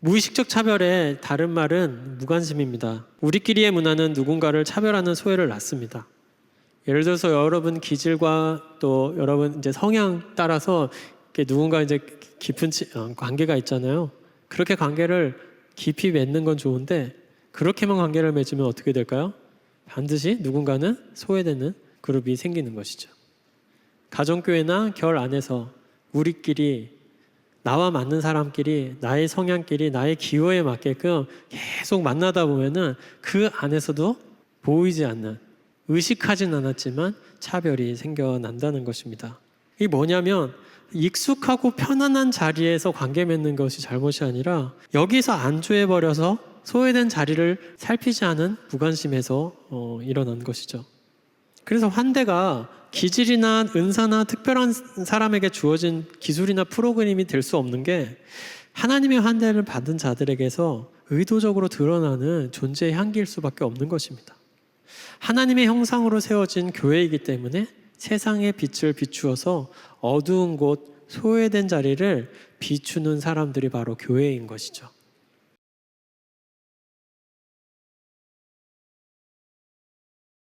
무의식적 차별의 다른 말은 무관심입니다. 우리끼리의 문화는 누군가를 차별하는 소외를 낳습니다. 예를 들어서 여러분 기질과 또 여러분 이제 성향 따라서 누군가 이제 깊은 치- 어, 관계가 있잖아요. 그렇게 관계를 깊이 맺는 건 좋은데 그렇게만 관계를 맺으면 어떻게 될까요? 반드시 누군가는 소외되는 그룹이 생기는 것이죠. 가정교회나 결 안에서 우리끼리 나와 맞는 사람끼리 나의 성향끼리 나의 기호에 맞게끔 계속 만나다 보면은 그 안에서도 보이지 않는 의식하진 않았지만 차별이 생겨난다는 것입니다. 이게 뭐냐면 익숙하고 편안한 자리에서 관계 맺는 것이 잘못이 아니라 여기서 안주해 버려서 소외된 자리를 살피지 않은 무관심에서 어, 일어난 것이죠. 그래서 환대가 기질이나 은사나 특별한 사람에게 주어진 기술이나 프로그램이 될 수 없는 게 하나님의 환대를 받은 자들에게서 의도적으로 드러나는 존재의 향기일 수밖에 없는 것입니다. 하나님의 형상으로 세워진 교회이기 때문에 세상의 빛을 비추어서 어두운 곳, 소외된 자리를 비추는 사람들이 바로 교회인 것이죠.